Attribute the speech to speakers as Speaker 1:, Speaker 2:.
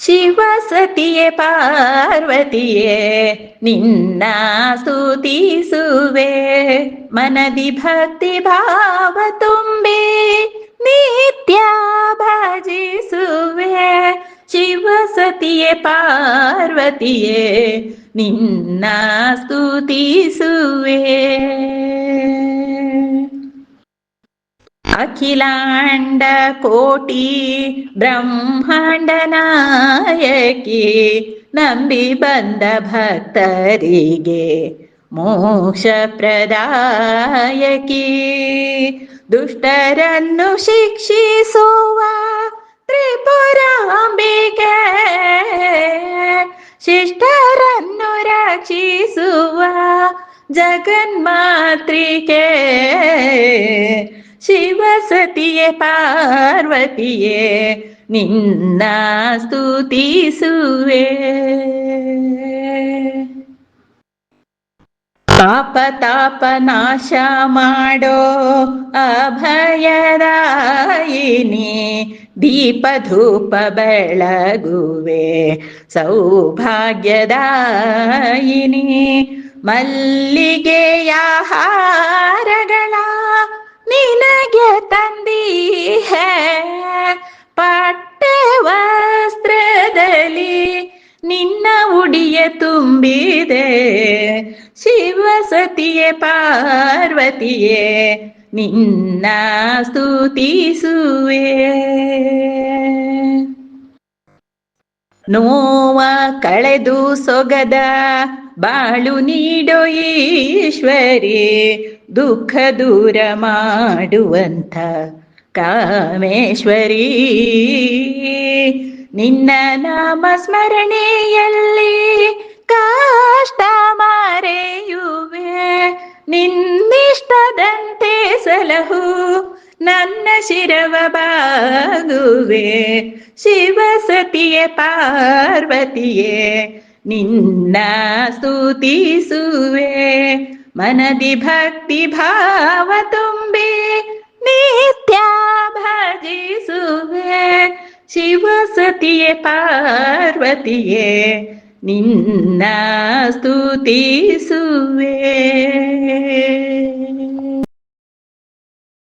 Speaker 1: ಶಿವಸತಿಯೇ, ಪಾರ್ವತಿಯೇ, ನಿನ್ನ ಸ್ತುತಿಸುವೆ ಮನದಿ ಭಕ್ತಿ ಭಾವ ತುಂಬಿ ನಿತ್ಯ ಭಜಿಸುವೆ ಶಿವ ಸತಿಯೇ ಪಾರ್ವತಿಯೇ, ನಿನ್ನ ಸ್ತುತಿಸುವೆ ಅಖಿಲಾಂಡ ಕೋಟಿ ಬ್ರಹ್ಮಾಂಡ ನಾಯಕಿ ನಂಬಿ ಬಂದ ಭಕ್ತರಿಗೆ ಮೋಕ್ಷ ಪ್ರದಾಯಕಿ ದುಷ್ಟರನ್ನು ಶಿಕ್ಷಿಸುವ ತ್ರಿಪುರಾಂಬಿಕೆ ಶಿಷ್ಟರನ್ನು ರಕ್ಷಿಸುವ ಜಗನ್ಮಾತ್ರಿಕೆ ಶಿವಸತಿಯೇ, ಪಾರ್ವತಿಯೇ, ನಿನ್ನ ಸ್ತುತಿಸುವೆ. ಪಾಪ, ತಾಪ ನಾಶ ಮಾಡೋ ಅಭಯರಾಯಿನಿ, ದೀಪ, ಧೂಪ ಬೆಳಗುವೆ. ಸೌಭಾಗ್ಯದಾಯಿನಿ, ಮಲ್ಲಿಗೆಯ ಹಾರಗಳ ನಿನ್ನ ಉಡಿಯ ತುಂಬಿದೆ. ಶಿವಸತಿಯೇ, ಪಾರ್ವತಿಯೇ, ನಿನ್ನ ಸ್ತುತಿಸುವೆ. ನೋವ ಕಳೆದು ಸೊಗದ ಬಾಳು ನೀಡೋ ಈಶ್ವರಿ, ದುಃಖ ದೂರ ಮಾಡುವಂಥ ಕಾಮೇಶ್ವರಿ. ನಿನ್ನ ನಾಮ ಸ್ಮರಣೆಯಲ್ಲಿ ಕಾಷ್ಟ ಮರೆಯುವೆ. ನಿನ್ನಿಷ್ಟದಂತೆ ಸಲಹು ನನ್ನ ಶಿರವ ಬಾಗುವೆ. ಶಿವಸತಿಯೇ ಪಾರ್ವತಿಯೇ, ನಿನ್ನ ಸ್ತುತಿಸುವೆ. ಮನದಿ ಭಕ್ತಿ ಭಾವ ತುಂಬಿ ನಿತ್ಯ ಶಿವಸತಿಯೇ ಪಾರ್ವತಿಯೇ ನಿನ್ನ ಸ್ತುತಿಸುವೆ.